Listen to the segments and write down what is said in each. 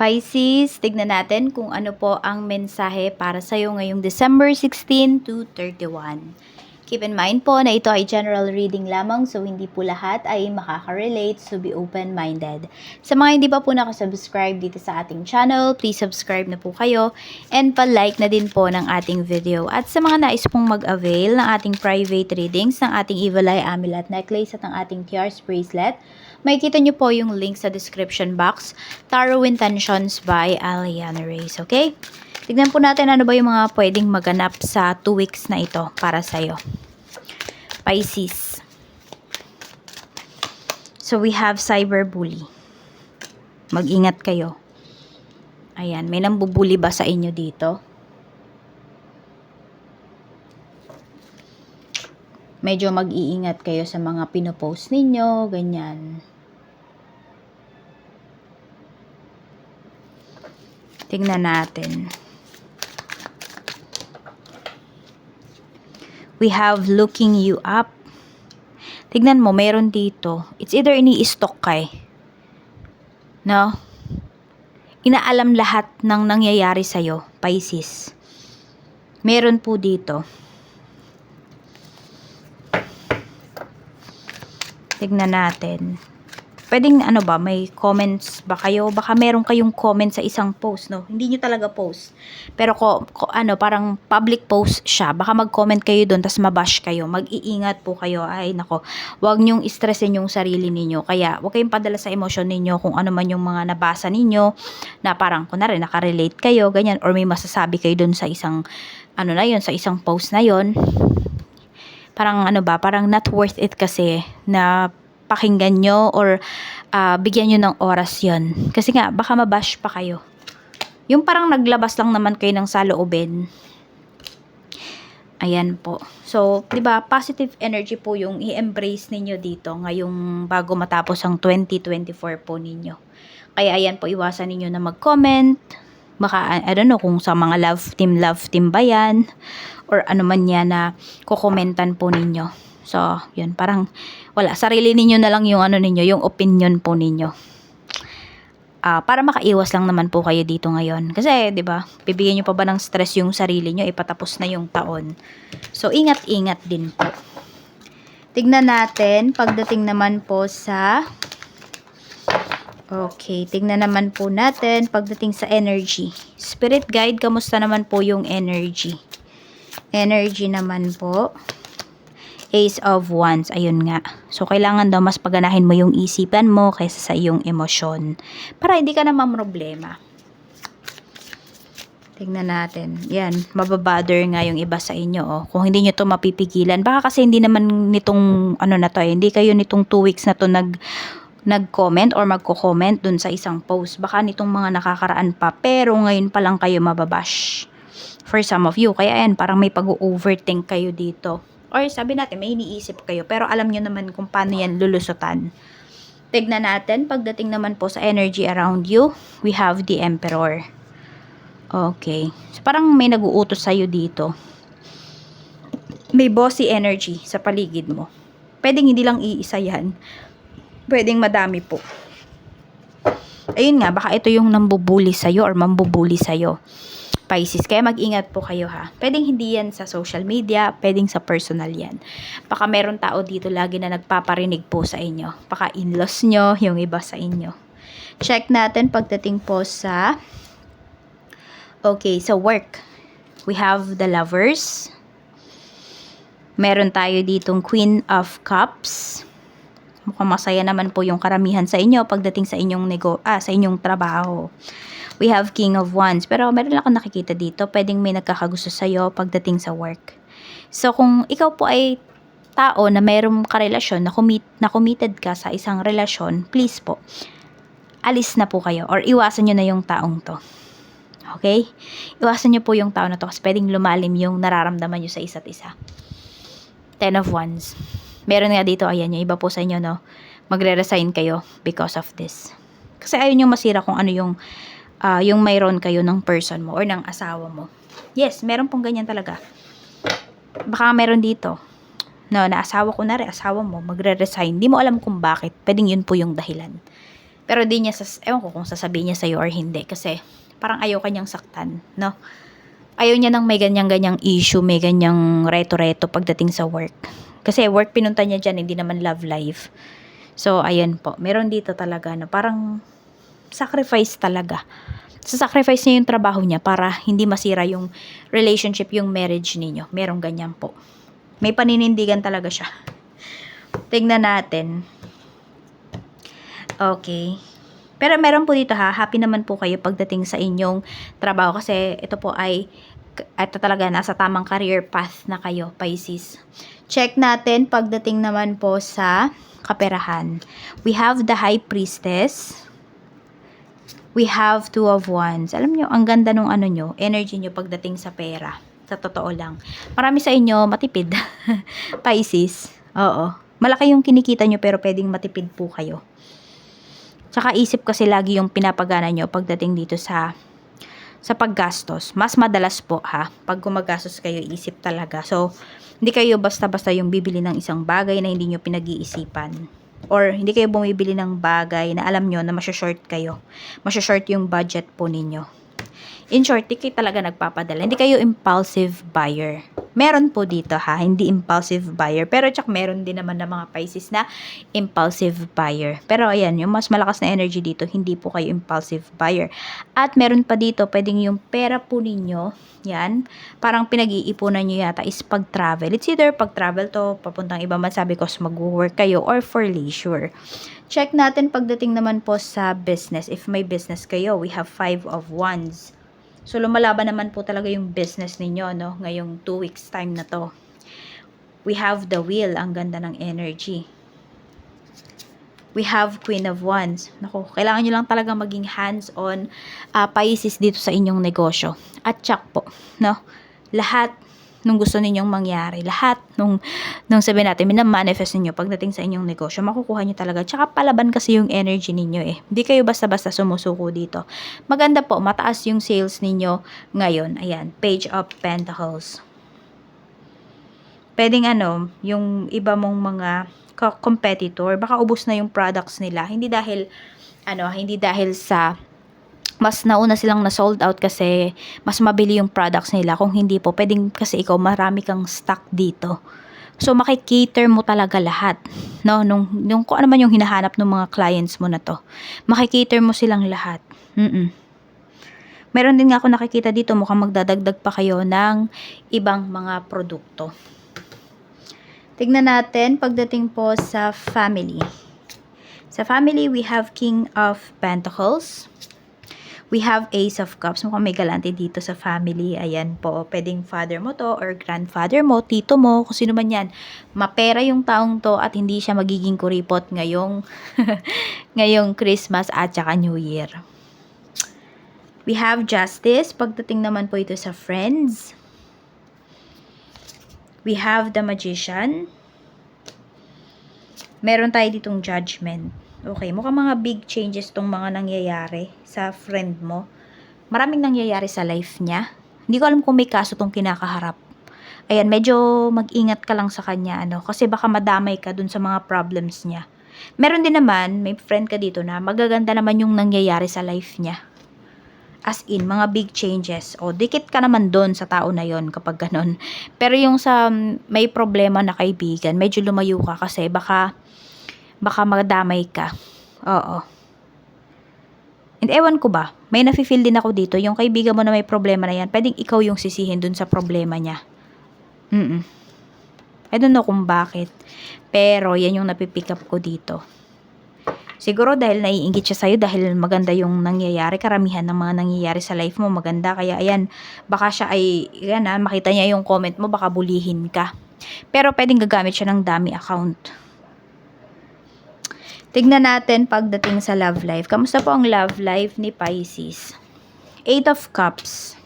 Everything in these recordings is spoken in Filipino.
Pisces, tignan natin kung ano po ang mensahe para sa'yo ngayong December 16 to 31. Keep in mind po na ito ay general reading lamang so hindi po lahat ay makaka-relate so be open-minded. Sa mga hindi pa po nakasubscribe dito sa ating channel, please subscribe na po kayo and pa-like na din po ng ating video. At sa mga nais pong mag-avail ng ating private readings ng ating Evil Eye Amulet Necklace at ng ating Tears Bracelet, makikita nyo po yung link sa description box, Tarot Intentions by Aliana Reyes, okay? Tignan po natin ano ba yung mga pwedeng maganap sa 2 weeks na ito para sa'yo. Pisces. So we have cyberbully. Mag-ingat kayo. Ayan, may nambubuli ba sa inyo dito? Medyo mag-iingat kayo sa mga pinopost ninyo, ganyan. Tingnan natin. We have looking you up. Tignan mo, meron dito. It's either ini-stock ka eh. No? Inaalam lahat ng nangyayari sa'yo, Pisces. Meron po dito. Tignan natin. Pwedeng ano ba, may comments ba kayo? Baka meron kayong comment sa isang post, no? Hindi nyo talaga post. Pero ko, ko ano, parang public post siya. Baka mag-comment kayo doon, tas mabash kayo. Mag-iingat po kayo. Ay, nako. Huwag nyong stressin yung sarili ninyo. Kaya, huwag kayong padala sa emosyon ninyo kung ano man yung mga nabasa ninyo na parang, kunwari, nakarelate kayo, ganyan, or may masasabi kayo doon sa isang, ano na yun, sa isang post na yun. Parang ano ba, parang not worth it kasi na pakinggan nyo or ah, bigyan nyo ng oras yon Kasi nga, baka mabash pa kayo. Yung parang naglabas lang naman kayo ng saloobin. Ayan po. So, 'di ba, positive energy po yung i-embrace ninyo dito ngayong bago matapos ang 2024 po ninyo. Kaya ayan po, iwasan ninyo na mag-comment. Baka, I don't know, kung sa mga love team, love team ba yan? Or ano man yan na kukomentan po ninyo. So, yun, parang wala, sarili ninyo na lang yung ano ninyo, yung opinion po ninyo. Ah, para makaiwas lang naman po kayo dito ngayon. Kasi, 'di ba? Bibigyan niyo pa ba ng stress yung sarili niyo ipatapos na yung taon. So, ingat-ingat din po. Tignan natin pagdating naman po sa Okay, tignan naman po natin pagdating sa energy. Spirit guide, kamusta naman po yung energy? Energy naman po. Ace of Wands, ayun nga. So, kailangan daw mas paganahin mo yung isipan mo kaysa sa iyong emosyon. Para hindi ka naman problema. Tingnan natin. Yan, mababother nga yung iba sa inyo. Oh. Kung hindi nyo to mapipigilan. Baka kasi hindi naman nitong, ano na to eh, hindi kayo nitong 2 weeks na to nag, nag-comment or magko-comment dun sa isang post. Baka nitong mga nakakaraan pa. Pero ngayon pa lang kayo mababash. For some of you. Kaya yan, parang may pag-overthink kayo dito. Or sabi natin, may iniisip kayo. Pero alam nyo naman kung paano yan lulusutan. Tignan natin, pagdating naman po sa energy around you, we have the Emperor. Okay. So, parang may nag-uutos sa'yo dito. May bossy energy sa paligid mo. Pwedeng hindi lang iisa yan. Pwedeng madami po. Ayun nga, baka ito yung nambubuli sa'yo or mambubuli sa'yo. Pisces. Kaya mag-ingat po kayo ha. Pwedeng hindi yan sa social media, pwedeng sa personal yan. Baka meron tao dito lagi na nagpaparinig po sa inyo. Baka in-laws nyo, yung iba sa inyo. Check natin pagdating po sa Okay, so work. We have the lovers. Meron tayo ditong Queen of Cups. Mukhang masaya naman po yung karamihan sa inyo pagdating sa inyong nego ah, sa inyong trabaho. We have King of Wands. Pero meron lang ako nakikita dito. Pwedeng may nagkakagusto sa'yo pagdating sa work. So, kung ikaw po ay tao na mayroong karelasyon, na, commit, na committed ka sa isang relasyon, please po, alis na po kayo or iwasan nyo na yung taong to. Okay? Iwasan nyo po yung tao na to kasi pwedeng lumalim yung nararamdaman nyo sa isa't isa. Ten of Wands. Meron nga dito, ayan yung iba po sa inyo, no? Magre-resign kayo because of this. Kasi ayun yung masira kung ano yung ah, yung mayroon kayo ng person mo or ng asawa mo. Yes, meron pong ganyan talaga. Baka meron dito. No, na asawa ko na rin, asawa mo, magre-resign. Di mo alam kung bakit. Pwedeng yun po yung dahilan. Pero di niya, sas ewan ko kung sasabihin niya sa'yo or hindi. Kasi parang ayaw kanyang saktan, no? Ayaw niya nang may ganyang-ganyang issue, may ganyang reto-reto pagdating sa work. Kasi work pinunta niya dyan, hindi naman love life. So, ayan po. Meron dito talaga na parang sacrifice talaga. Sa sacrifice niya yung trabaho niya para hindi masira yung relationship, yung marriage ninyo. Merong ganyan po. May paninindigan talaga siya. Tingnan natin. Okay. Pero meron po dito ha, happy naman po kayo pagdating sa inyong trabaho kasi ito po ay ito talaga nasa tamang career path na kayo, Pisces. Check natin pagdating naman po sa kaperahan. We have the High Priestess. We have Two of Wands. Alam nyo, ang ganda nung ano nyo, energy nyo pagdating sa pera. Sa totoo lang. Marami sa inyo matipid. Pisces. Oo. Malaki yung kinikita nyo pero pwedeng matipid po kayo. Tsaka isip kasi lagi yung pinapagana nyo pagdating dito sa sa paggastos. Mas madalas po ha, pag gumagastos kayo, isip talaga. So, hindi kayo basta-basta yung bibili ng isang bagay na hindi nyo pinag-iisipan. Or hindi kayo bumibili ng bagay na alam nyo na masya-short kayo. Masya-short yung budget po ninyo. In short, di kayo talaga nagpapadala. Hindi kayo impulsive buyer. Meron po dito ha, hindi impulsive buyer. Pero tsak meron din naman ng mga Pisces na impulsive buyer. Pero ayan, yung mas malakas na energy dito, hindi po kayo impulsive buyer. At meron pa dito, pwedeng yung pera po ninyo, yan, parang pinag-iipunan nyo yata is pag-travel. It's either pag-travel to, papuntang ibang bansa because mag-work kayo or for leisure. Check natin pagdating naman po sa business. If may business kayo, we have five of wands. So, lumalaban naman po talaga yung business ninyo, no? Ngayong two weeks time na to. We have the wheel. Ang ganda ng energy. We have Queen of Wands. Naku, kailangan nyo lang talaga maging hands-on uh, Pisces dito sa inyong negosyo. At tsak po, no? Lahat nung gusto ninyong mangyari. Lahat nung, nung sabihin natin, minamanifest ninyo pagdating sa inyong negosyo, makukuha nyo talaga. Tsaka palaban kasi yung energy ninyo eh. Hindi kayo basta-basta sumusuko dito. Maganda po, mataas yung sales ninyo ngayon. Ayan, Page of Pentacles. Pwedeng ano, yung iba mong mga competitor, baka ubos na yung products nila. Hindi dahil, ano, hindi dahil sa mas nauna silang na sold out kasi mas mabili yung products nila. Kung hindi po, pwedeng kasi ikaw marami kang stock dito. So, makikater mo talaga lahat. No? Nung, nung kung ano man yung hinahanap ng mga clients mo na to. Makikater mo silang lahat. Mm-mm. Meron din nga ako nakikita dito, mukhang magdadagdag pa kayo ng ibang mga produkto. Tignan natin pagdating po sa family. Sa family, we have King of Pentacles. We have Ace of Cups. Mukhang may galante dito sa family. Ayan po. Pwedeng father mo to or grandfather mo, tito mo, kung sino man yan. Mapera yung taong to at hindi siya magiging kuripot ngayong, ngayong Christmas at saka New Year. We have Justice. Pagdating naman po ito sa Friends. We have the Magician. Meron tayo ditong Judgment. Okay, mukhang mga big changes tong mga nangyayari sa friend mo. Maraming nangyayari sa life niya. Hindi ko alam kung may kaso tong kinakaharap. Ayan, medyo mag-ingat ka lang sa kanya, ano, kasi baka madamay ka dun sa mga problems niya. Meron din naman, may friend ka dito na magaganda naman yung nangyayari sa life niya. As in, mga big changes. O, dikit ka naman doon sa tao na yon kapag ganun. Pero yung sa mm, may problema na kaibigan, medyo lumayo ka kasi baka baka madamay ka. Oo. And ewan ko ba, may nafe-feel din ako dito, yung kaibigan mo na may problema na yan, pwedeng ikaw yung sisihin dun sa problema niya. Mm I don't know kung bakit. Pero, yan yung napipick up ko dito. Siguro dahil naiingit siya sa'yo dahil maganda yung nangyayari, karamihan ng mga nangyayari sa life mo maganda. Kaya ayan, baka siya ay, yan ha, makita niya yung comment mo, baka bulihin ka. Pero pwedeng gagamit siya ng dami account. Tignan natin pagdating sa love life. Kamusta po ang love life ni Pisces? Eight of Cups.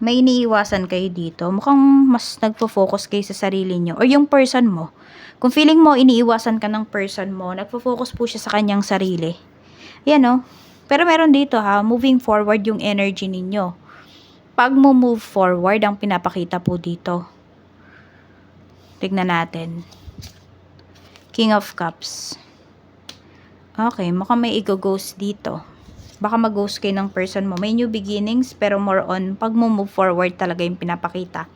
May iniiwasan kayo dito. Mukhang mas nagfo-focus kayo sa sarili nyo. Or yung person mo. Kung feeling mo, iniiwasan ka ng person mo, nagfo-focus po siya sa kanyang sarili. Yan o. Pero meron dito ha, moving forward yung energy ninyo. Pag mo move forward, ang pinapakita po dito. Tignan natin. King of Cups. Okay, mukhang may i-ghost dito. Baka mag-ghost kayo ng person mo. May new beginnings, pero more on pag move forward talaga yung pinapakita.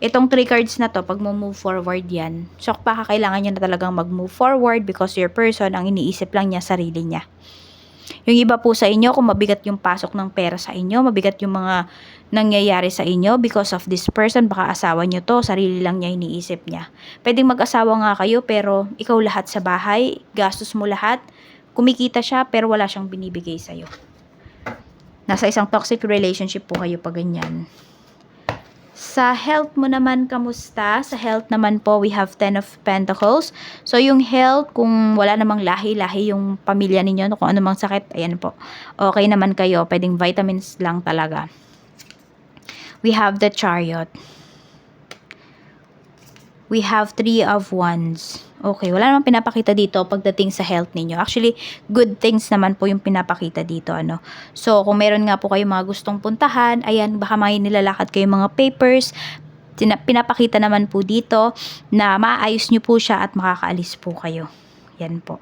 Itong three cards na to, pag move forward yan, so baka kailangan nyo na talagang mag-move forward because your person, ang iniisip lang niya, sarili niya. Yung iba po sa inyo, kung mabigat yung pasok ng pera sa inyo, mabigat yung mga nangyayari sa inyo because of this person, baka asawa nyo to, sarili lang niya iniisip niya. Pwedeng mag-asawa nga kayo, pero ikaw lahat sa bahay, gastos mo lahat, kumikita siya, pero wala siyang binibigay sa'yo. Nasa isang toxic relationship po kayo pag ganyan. Sa health mo naman, kamusta? Sa health naman po, we have 10 of Pentacles. So, yung health, kung wala namang lahi-lahi yung pamilya ninyo, kung ano mang sakit, ayan po. Okay naman kayo. Pwedeng vitamins lang talaga. We have the chariot. We have three of wands. Okay, wala namang pinapakita dito pagdating sa health ninyo. Actually, good things naman po yung pinapakita dito. Ano? So, kung meron nga po kayo mga gustong puntahan, ayan, baka may nilalakad kayo mga papers, pinapakita naman po dito na maayos nyo po siya at makakaalis po kayo. Yan po.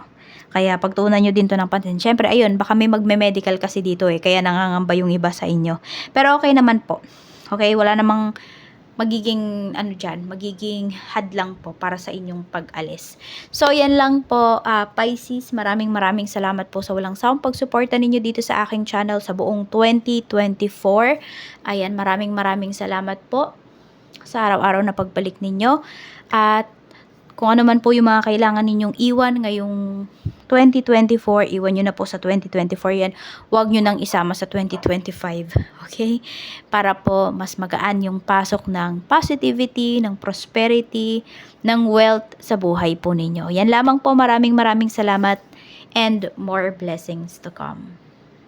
Kaya pagtuunan nyo din to ng pansin. Siyempre, ayun, baka may magme-medical kasi dito eh. Kaya nangangamba yung iba sa inyo. Pero okay naman po. Okay, wala namang magiging ano dyan, magiging hadlang po para sa inyong pag-alis. So, yan lang po, ah, Pisces. Maraming maraming salamat po sa walang sawang pagsuporta ninyo dito sa aking channel sa buong 2024. Ayan, maraming maraming salamat po sa araw-araw na pagbalik ninyo. At kung ano man po yung mga kailangan ninyong iwan ngayong 2024, iwan nyo na po sa 2024 yan. Huwag nyo nang isama sa 2025. Okay? Para po mas magaan yung pasok ng positivity, ng prosperity, ng wealth sa buhay po ninyo. Yan lamang po. Maraming maraming salamat and more blessings to come.